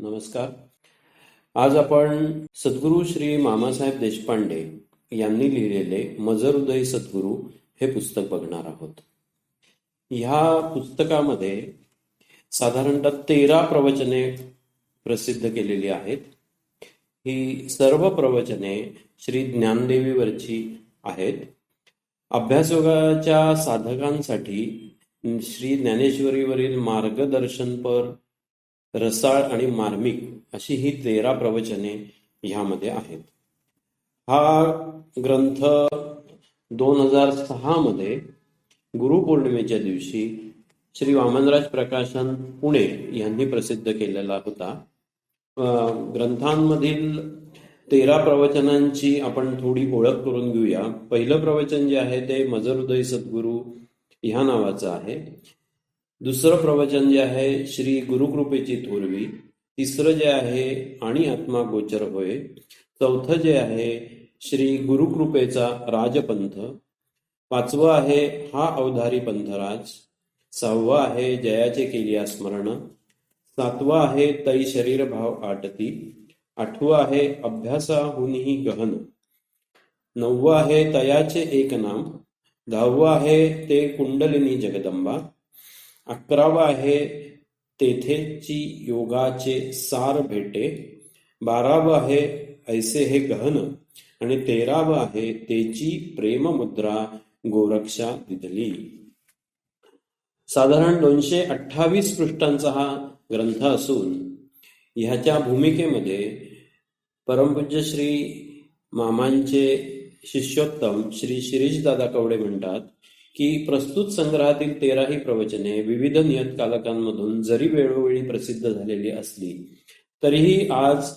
नमस्कार. आज आपण सद्गुरू श्री मामासाहेब देशपांडे यांनी लिहिलेले मजर उदय सद्गुरू हे पुस्तक बघणार आहोत. ह्या पुस्तकामध्ये साधारणतः तेरा प्रवचने प्रसिद्ध केलेली आहेत. ही सर्व प्रवचने श्री ज्ञानदेवीवरची आहेत. अभ्यासयोगाच्या साधकांसाठी श्री ज्ञानेश्वरीवरील मार्गदर्शनपर रसाळ आणि मार्मिक अशी ही तेरा प्रवचने ह्यामध्ये आहेत. हा ग्रंथ दोन हजार सहा मध्ये गुरुपौर्णिमेच्या दिवशी श्री वामनराज प्रकाशन पुणे यांनी प्रसिद्ध केलेला होता. अं, ग्रंथांमधील तेरा प्रवचनांची आपण थोडी ओळख करून घेऊया. पहिलं प्रवचन जे आहे ते मजरुदय सद्गुरू ह्या नावाचं आहे. दुसरं प्रवचन जे आहे श्री गुरुकृपेची थोरवी तिसरं जे आहे आणि आत्मा गोचर होय. चौथं जे आहे श्री गुरुकृपेचा राजपंथ. पाचवं आहे हा अवधारी पंथराज. सहावं आहे जयाचे केलिया स्मरण. सातवं आहे तई शरीर भाव आटती. आठवं आहे अभ्यासाहुनही गहन. नववं आहे तयाचे एक नाम. दहावं आहे ते कुंडलिनी जगदंबा. अकरावा आहे तेथेची योगाचे सार भेटे. बारावं आहे ऐसे हे गहन आणि तेरावं आहे तेची प्रेममुद्रा गोरक्षा दिदली. साधारण दोनशे अठ्ठावीस पृष्ठांचा हा ग्रंथ असून ह्याच्या भूमिकेमध्ये परमपूज्य श्री मामांचे शिष्योत्तम श्री शिरीषदादा कवडे म्हणतात की प्रस्तुत संग्रहातील तेराही प्रवचने विविध नियतकालकांमधून जरी वेळोवेळी प्रसिद्ध झालेली असली तरीही आज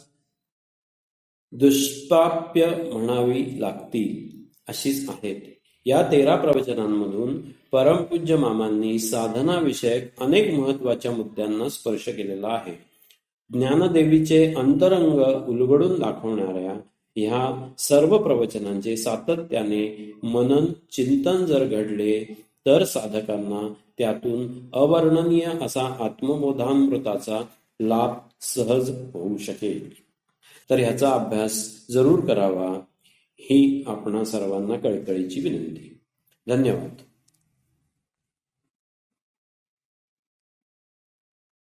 दुष्प्राप्य म्हणावी लागतील अशीच आहेत. या तेरा प्रवचनांमधून परमपूज्य मामांनी साधना विषयक अनेक महत्त्वाच्या मुद्द्यांना स्पर्श केलेला आहे. ज्ञानदेवीचे अंतरंग उलगडून दाखवणाऱ्या ह्या सर्व प्रवचनांचे सातत्याने मनन चिंतन जर घडले तर साधकांना त्यातून अवर्णनीय असा आत्मबोधामृताचा लाभ सहज होऊ शकेल. तर ह्याचा अभ्यास जरूर करावा ही आपणा सर्वांना कळकळीची विनंती. धन्यवाद.